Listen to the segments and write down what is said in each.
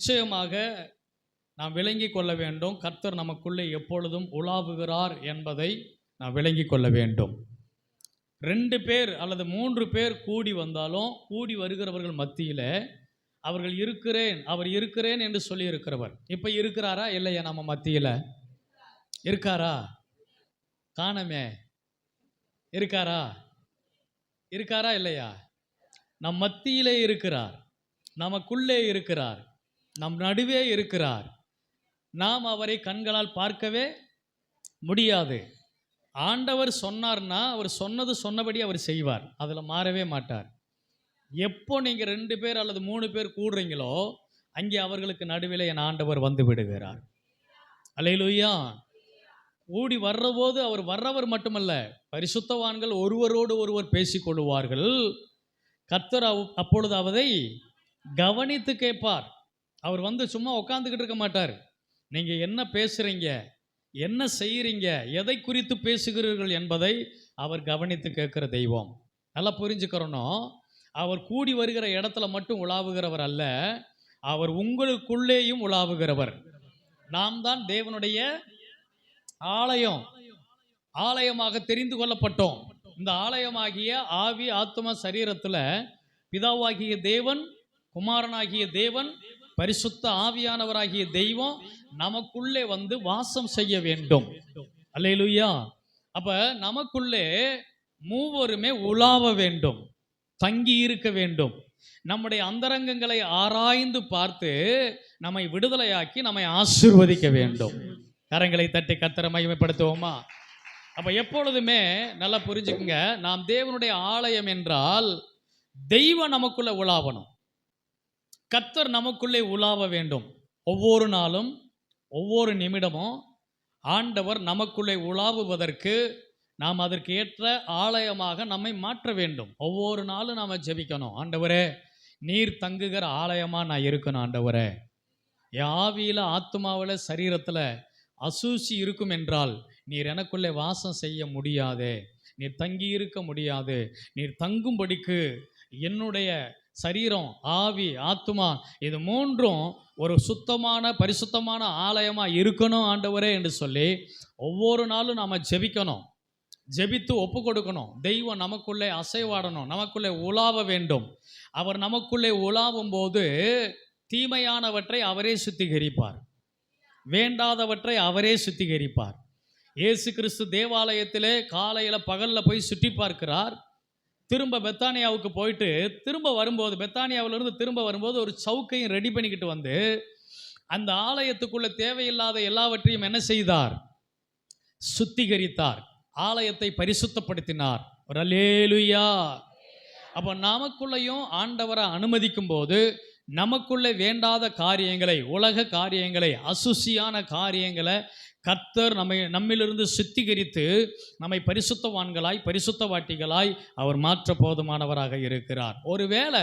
நிச்சயமாக நாம் விளங்கி கொள்ள வேண்டும். கர்த்தர் நமக்குள்ளே எப்பொழுதும் உலாவுகிறார் என்பதை நாம் விளங்கி கொள்ள வேண்டும். ரெண்டு பேர் அல்லது மூன்று பேர் கூடி வந்தாலும் கூடி வருகிறவர்கள் மத்தியில் அவர்கள் இருக்கிறேன் அவர் இருக்கிறேன் என்று சொல்லி இருக்கிறவர் இப்போ இருக்கிறாரா இல்லையா நம்ம மத்தியில்? இருக்காரா? காணமே. இருக்காரா? இருக்காரா இல்லையா? நம் மத்தியிலே இருக்கிறார் நமக்குள்ளே இருக்கிறார். நம் நடுவே இருக்கிறார். நாம் அவரை கண்களால் பார்க்கவே முடியாது. ஆண்டவர் சொன்னார்னா அவர் சொன்னது சொன்னபடி அவர் செய்வார். அதில் மாறவே மாட்டார். எப்போ நீங்கள் ரெண்டு பேர் அல்லது மூணு பேர் கூடுறீங்களோ அங்கே அவர்களுக்கு நடுவில் என் ஆண்டவர் வந்து விடுகிறார். அலையிலுயா ஓடி வர்றபோது அவர் வர்றவர் மட்டுமல்ல பரிசுத்தவான்கள் ஒருவரோடு ஒருவர் பேசிக்கொள்வார்கள் கத்தர் அவ்- அப்பொழுது அவதை கவனித்து கேட்பார். அவர் வந்து சும்மா உட்காந்துக்கிட்டு இருக்க மாட்டார். நீங்கள் என்ன பேசுகிறீங்க என்ன செய்கிறீங்க எதை குறித்து பேசுகிறீர்கள் என்பதை அவர் கவனித்து கேட்குற தெய்வம். நல்லா புரிஞ்சுக்கிறணும். அவர் கூடி வருகிற இடத்துல மட்டும் உலாவுகிறவர் அல்ல அவர் உங்களுக்குள்ளேயும் உலாவுகிறவர். நாம் தான் தேவனுடைய ஆலயம். ஆலயமாக தெரிந்து கொள்ளப்பட்டோம். இந்த ஆலயமாகிய ஆவி ஆத்ம சரீரத்தில் பிதாவாகிய தேவன் குமாரனாகிய தேவன் பரிசுத்த ஆவியானவராகிய தெய்வம் நமக்குள்ளே வந்து வாசம் செய்ய வேண்டும். அல்லையிலுயா அப்ப நமக்குள்ளே மூவருமே உலாவ வேண்டும் தங்கி இருக்க வேண்டும். நம்முடைய அந்தரங்கங்களை ஆராய்ந்து பார்த்து நம்மை விடுதலையாக்கி நம்மை ஆசிர்வதிக்க வேண்டும். கரங்களை தட்டி கத்தரை மகிமைப்படுத்துவோமா? அப்ப எப்பொழுதுமே நல்லா புரிஞ்சுக்குங்க நாம் தேவனுடைய ஆலயம் என்றால் தெய்வம் நமக்குள்ள உலாவணும். கத்தர் நமக்குள்ளே உலாவ வேண்டும். ஒவ்வொரு நாளும் ஒவ்வொரு நிமிடமும் ஆண்டவர் நமக்குள்ளே உலாவுவதற்கு நாம் அதற்கு ஏற்ற ஆலயமாக நம்மை மாற்ற வேண்டும். ஒவ்வொரு நாளும் நாம் ஜெபிக்கணும். ஆண்டவரே நீர் தங்குகிற ஆலயமாக நான் இருக்கணும் ஆண்டவரே. என் ஆவியில் ஆத்மாவில் சரீரத்தில் அசூசி இருக்கும் என்றால் நீர் எனக்குள்ளே வாசம் செய்ய முடியாதே. நீர் தங்கி இருக்க முடியாது. நீர் தங்கும்படிக்கு என்னுடைய சரீரம் ஆவி ஆத்துமா இது மூன்றும் ஒரு சுத்தமான பரிசுத்தமான ஆலயமாக இருக்கணும் ஆண்டவரே என்று சொல்லி ஒவ்வொரு நாளும் நாம் ஜெபிக்கணும். ஜெபித்து ஒப்பு கொடுக்கணும். தெய்வம் நமக்குள்ளே அசைவாடணும். நமக்குள்ளே உலாவ வேண்டும். அவர் நமக்குள்ளே உலாவும் போது தீமையானவற்றை அவரே சுத்திகரிப்பார். வேண்டாதவற்றை அவரே சுத்திகரிப்பார். இயேசு கிறிஸ்து தேவாலயத்திலே காலையில் பகலில் போய் சுற்றி பார்க்கிறார். திரும்ப பெத்தானியாவுக்கு போயிட்டு திரும்ப வரும்போது பெத்தானியாவிலிருந்து திரும்ப வரும்போது ஒரு சவுக்கையும் ரெடி பண்ணிக்கிட்டு வந்து அந்த ஆலயத்துக்குள்ள தேவையில்லாத எல்லாவற்றையும் என்ன செய்தார்? சுத்திகரித்தார். ஆலயத்தை பரிசுத்தப்படுத்தினார். ஒரு அலேலுயா அப்போ நமக்குள்ளேயும் ஆண்டவரை அனுமதிக்கும் போது நமக்குள்ளே வேண்டாத காரியங்களை உலக காரியங்களை அசுசியான காரியங்களை கர்த்தர் நம்மை நம்மிலிருந்து சித்திகரித்து நம்மை பரிசுத்தவான்களாய் பரிசுத்தவாட்டிகளாய் அவர் மாற்ற போதுமானவராக இருக்கிறார். ஒருவேளை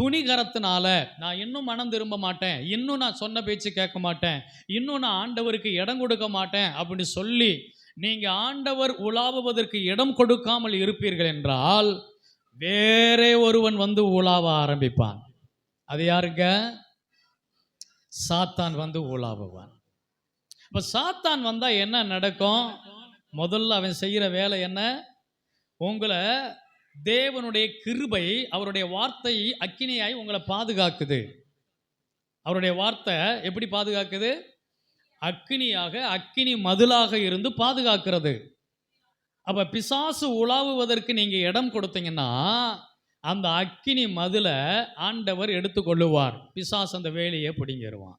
துணிகரத்தினால நான் இன்னும் மனம் திரும்ப மாட்டேன் இன்னும் நான் சொன்ன பேச்சு கேட்க மாட்டேன் இன்னும் நான் ஆண்டவருக்கு இடம் கொடுக்க மாட்டேன் அப்படின்னு சொல்லி நீங்கள் ஆண்டவர் உலாவுவதற்கு இடம் கொடுக்காமல் இருப்பீர்கள் என்றால் வேறே ஒருவன் வந்து உலாவ ஆரம்பிப்பான். அது யாருங்க? சாத்தான் வந்து உலாவுவான். இப்போ சாத்தான் வந்தால் என்ன நடக்கும்? முதல்ல அவன் செய்கிற வேலை என்ன? உங்களை தேவனுடைய கிருபை அவருடைய வார்த்தை அக்கினியாய் உங்களை பாதுகாக்குது. அவருடைய வார்த்தை எப்படி பாதுகாக்குது? அக்கினியாக அக்கினி மதிலாக இருந்து பாதுகாக்கிறது. அப்போ பிசாசு உலாவுவதற்கு நீங்கள் இடம் கொடுத்தீங்கன்னா அந்த அக்கினி மதிலை ஆண்டவர் எடுத்துக்கொள்ளுவார். பிசாசு அந்த வேலையை பிடிங்கிடுவான்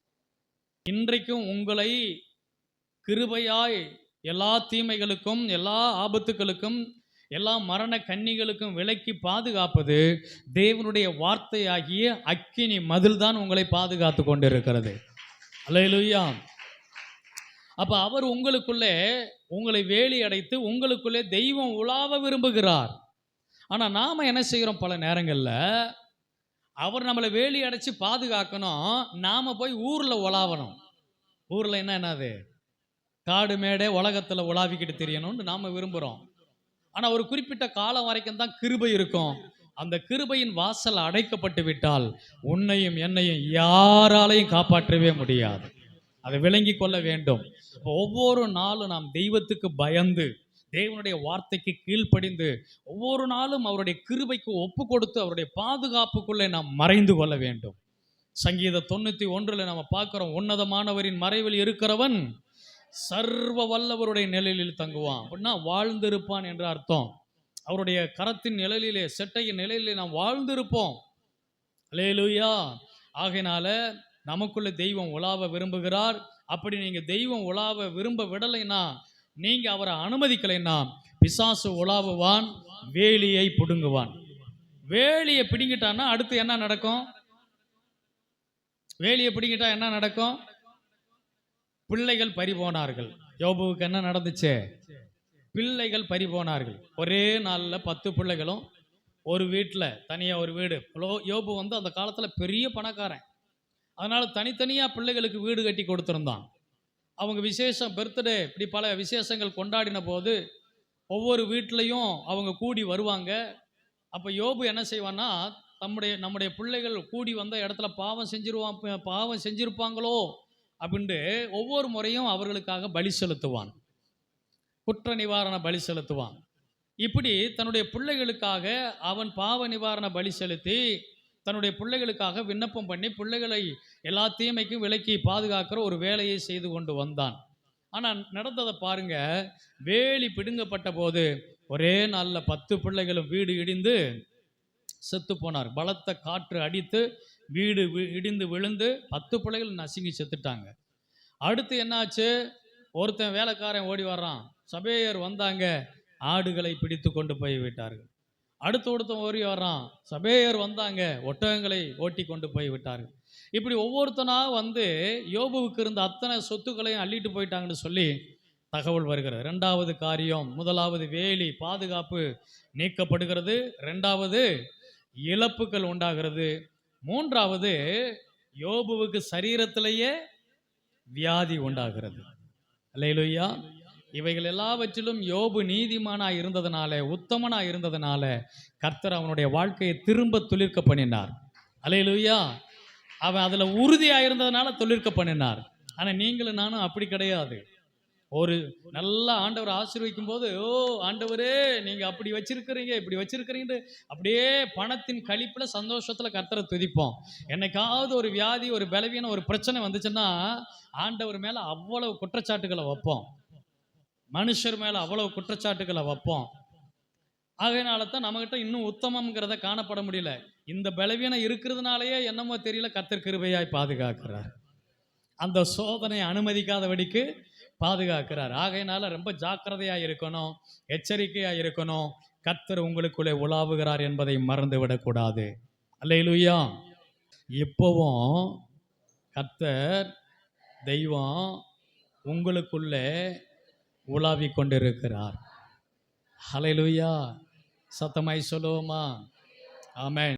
இன்றைக்கும் உங்களை கிருபையாய் எல்லா தீமைகளுக்கும் எல்லா ஆபத்துகளுக்கும் எல்லா மரண கன்னிகளுக்கும் விலக்கி பாதுகாப்பது தேவனுடைய வார்த்தையாகிய அக்கினி மதில் தான் உங்களை பாதுகாத்து கொண்டிருக்கிறது. அல்லேலூயா. அப்போ அவர் உங்களுக்குள்ளே உங்களை வேலி அடைத்து உங்களுக்குள்ளே தெய்வம் உலாவ விரும்புகிறார். ஆனால் நாம் என்ன செய்கிறோம் பல நேரங்களில்? அவர் நம்மளை வேலி அடைச்சி பாதுகாக்கணும். நாம் போய் ஊரில் உலாவணும். ஊரில் என்ன என்னது? காடு மேடே உலகத்துல உலாவிக்கிட்டு தெரியணும்னு நாம விரும்புறோம். ஆனா ஒரு குறிப்பிட்ட காலம் வரைக்கும் தான் கிருபை இருக்கும். அந்த கிருபையின் வாசல் அடைக்கப்பட்டு விட்டால் உன்னையும் என்னையும் யாராலையும் காப்பாற்றவே முடியாது. அதை விளங்கி கொள்ள வேண்டும். ஒவ்வொரு நாளும் நாம் தெய்வத்துக்கு பயந்து தேவனுடைய வார்த்தைக்கு கீழ்ப்படிந்து ஒவ்வொரு நாளும் அவருடைய கிருபைக்கு ஒப்பு கொடுத்து அவருடைய பாதுகாப்புக்குள்ளே நாம் மறைந்து கொள்ள வேண்டும். சங்கீத தொண்ணூற்றி ஒன்றில் நம்ம பார்க்குறோம் உன்னதமானவரின் மறைவில் இருக்கிறவன் சர்வ வல்லவருடைய நிழலில் தங்குவான். அப்படின்னா வாழ்ந்திருப்பான் என்ற அர்த்தம். அவருடைய கரத்தின் நிழலிலே செட்டையின் நிழலிலே நாம் வாழ்ந்திருப்போம். லேலுயா ஆகையினால நமக்குள்ள தெய்வம் உலாவ விரும்புகிறார். அப்படி நீங்க தெய்வம் உலாவ விரும்ப விடலைன்னா நீங்க அவரை அனுமதிக்கலைன்னா பிசாசு உலாவுவான் வேலியை பிடுங்குவான். வேலியை பிடுங்கிட்டான்னா அடுத்து என்ன நடக்கும்? வேலியை பிடிங்கிட்டா என்ன நடக்கும்? பிள்ளைகள் பறிபோனார்கள். யோபுவுக்கு என்ன நடந்துச்சு? பிள்ளைகள் பறிபோனார்கள். ஒரே நாளில் பத்து பிள்ளைகளும் ஒரு வீட்டில் தனியாக ஒரு வீடு. யோபு வந்து அந்த காலத்தில் பெரிய பணக்காரன். அதனால் தனித்தனியாக பிள்ளைகளுக்கு வீடு கட்டி கொடுத்துருந்தான். அவங்க விசேஷம் பர்த்டே இப்படி பல விசேஷங்கள் கொண்டாடின போது ஒவ்வொரு வீட்லேயும் அவங்க கூடி வருவாங்க. அப்போ யோபு என்ன செய்வான்னா நம்முடைய நம்முடைய பிள்ளைகள் கூடி வந்த இடத்துல பாவம் செஞ்சிருவான் பாவம் செஞ்சுருப்பாங்களோ? அப்படின்ட்டு ஒவ்வொரு முறையும் அவர்களுக்காக பலி செலுத்துவான். குற்ற நிவாரண பலி செலுத்துவான். இப்படி தன்னுடைய பிள்ளைகளுக்காக அவன் பாவ நிவாரண பலி செலுத்தி தன்னுடைய பிள்ளைகளுக்காக விண்ணப்பம் பண்ணி பிள்ளைகளை எல்லா தீமைக்கும் விலக்கி பாதுகாக்கிற ஒரு வேலையை செய்து கொண்டு வந்தான். ஆனால் நடந்ததை பாருங்க. வேலி பிடுங்கப்பட்ட போது ஒரே நாளில் பத்து பிள்ளைகளும் வீடு இடிந்து செத்து போனார். பலத்த காற்று அடித்து வீடு வி- இடிந்து விழுந்து பத்து பிள்ளைகள் நசுங்கி செத்துட்டாங்க. அடுத்து என்னாச்சு? ஒருத்தன் வேலைக்காரன் ஓடி வர்றான். சபேயர் வந்தாங்க. ஆடுகளை பிடித்து கொண்டு போய் விட்டார்கள். அடுத்து ஒருத்தன் ஓடி வர்றான். சபேயர் வந்தாங்க. ஒட்டகங்களை ஓட்டி கொண்டு போய் விட்டார்கள். இப்படி ஒவ்வொருத்தனாக வந்து யோபுவுக்கு இருந்த அத்தனை சொத்துக்களையும் அள்ளிட்டு போயிட்டாங்கன்னு சொல்லி தகவல் வருகிறது. ரெண்டாவது காரியம் முதலாவது வேலி பாதுகாப்பு நீக்கப்படுகிறது. ரெண்டாவது இழப்புகள் உண்டாகிறது. மூன்றாவது யோபுவுக்கு சரீரத்திலேயே வியாதி உண்டாகிறது. அல்லேலூயா. இவைகள் எல்லாவற்றிலும் யோபு நீதிமானா இருந்ததுனால உத்தமனா இருந்ததுனால கர்த்தர் அவனுடைய வாழ்க்கையை திரும்ப துளிர்க்க பண்ணினார். அலையிலுயா அவன் அதில் உறுதியா இருந்ததுனால துளிர்க்க பண்ணினார். ஆனால் நீங்களும் நானும் அப்படி கிடையாது. ஒரு நல்ல ஆண்டவர் ஆசீர்வதிக்கும் போது ஓ ஆண்டவரே நீங்க அப்படி வச்சிருக்கிறீங்க இப்படி வச்சிருக்கிறீங்க அப்படியே பணத்தின் கழிப்புல சந்தோஷத்துல கர்த்தரை துதிப்போம். என்னைக்காவது ஒரு வியாதி ஒரு பலவீனம் ஒரு பிரச்சனை வந்துச்சுன்னா ஆண்டவர் மேல அவ்வளவு குற்றச்சாட்டுகளை வைப்போம். மனுஷர் மேல அவ்வளவு குற்றச்சாட்டுகளை வைப்போம். ஆகையினால தான் நம்மகிட்ட இன்னும் உத்தமம்ங்கிறத காணப்பட முடியல. இந்த பலவீனம் இருக்கிறதுனாலயே என்னமோ தெரியல கர்த்தர் கிருபையாய் பாதுகாக்கிறார். அந்த சோதனை அனுமதிக்காதபடிக்கு பாதுகாக்கிறார். ஆகையினால ரொம்ப ஜாக்கிரதையா இருக்கணும் எச்சரிக்கையா இருக்கணும். கர்த்தர் உங்களுக்குள்ளே உலாவுகிறார் என்பதை மறந்து விடக்கூடாது அல்லையிலுயா இப்போவும் கர்த்தர் தெய்வம் உங்களுக்குள்ளே உலாவி கொண்டிருக்கிறார். ஹalleluya சத்தமாய் சொல்லுவோமா? ஆமேன்.